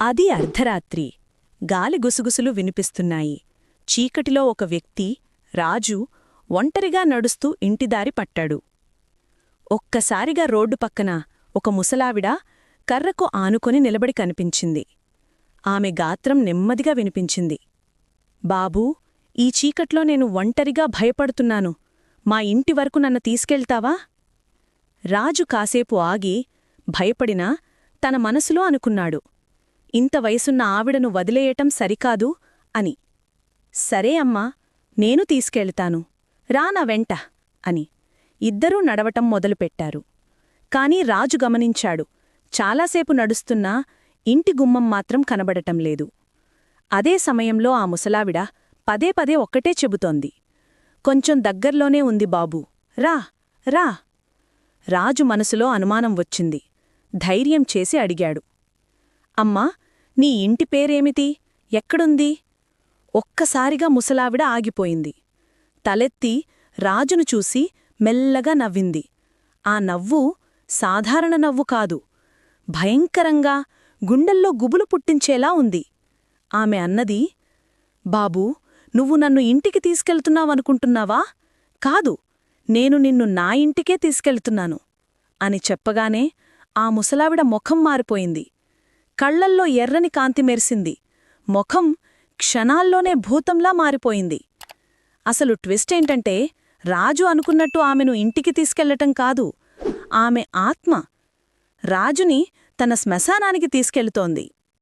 అది అర్ధరాత్రి. గాలి గుసుగుసులు వినిపిస్తున్నాయి. చీకటిలో ఒక వ్యక్తి రాజు ఒంటరిగా నడుస్తూ ఇంటిదారి పట్టాడు. ఒక్కసారిగా రోడ్డు పక్కన ఒక ముసలావిడ కర్రకు ఆనుకొని నిలబడి కనిపించింది. ఆమె గాత్రం నెమ్మదిగా వినిపించింది. బాబూ ఈ చీకట్లో నేను ఒంటరిగా భయపడుతున్నాను. మా ఇంటి వరకు నన్ను తీసుకెళ్తావా? రాజు కాసేపు ఆగి భయపడినా తన మనసులో అనుకున్నాడు. ఇంత వయసున్న ఆవిడను వదిలేయటం సరికాదు అని. సరే అమ్మా నేను తీసుకెళ్తాను. రా నా వెంట అని. ఇద్దరూ నడవటం మొదలుపెట్టారు. కాని రాజు గమనించాడు చాలాసేపు నడుస్తున్నా ఇంటి గుమ్మం మాత్రం కనబడటం లేదు. అదే సమయంలో ఆ ముసలావిడ పదే పదే ఒక్కటే చెబుతోంది. కొంచెం దగ్గర్లోనే ఉంది బాబూ. రా రా. రాజు మనసులో అనుమానం వచ్చింది. ధైర్యం చేసి అడిగాడు. అమ్మా నీ ఇంటి పేరేమిటి? ఎక్కడుంది? ఒక్కసారిగా ముసలావిడ ఆగిపోయింది. తలెత్తి రాజును చూసి మెల్లగా నవ్వింది. ఆ నవ్వు సాధారణ నవ్వు కాదు. భయంకరంగా గుండెల్లో గుబులు పుట్టించేలా ఉంది. ఆమె అన్నది బాబూ నువ్వు నన్ను ఇంటికి తీసుకెళ్తున్నావనుకుంటున్నావా? కాదు నేను నిన్ను నా ఇంటికే తీసుకెళ్తున్నాను అని చెప్పగానే ఆ ముసలావిడ ముఖం మారిపోయింది. కళ్ళల్లో ఎర్రని కాంతి మెరిసింది. ముఖం క్షణాల్లోనే భూతంలా మారిపోయింది. అసలు ట్విస్ట్ ఏంటంటే రాజు అనుకున్నట్టు ఆమెను ఇంటికి తీసుకెళ్ళటం కాదు. ఆమె ఆత్మ రాజుని తన శ్మశానానికి తీసుకెళుతోంది.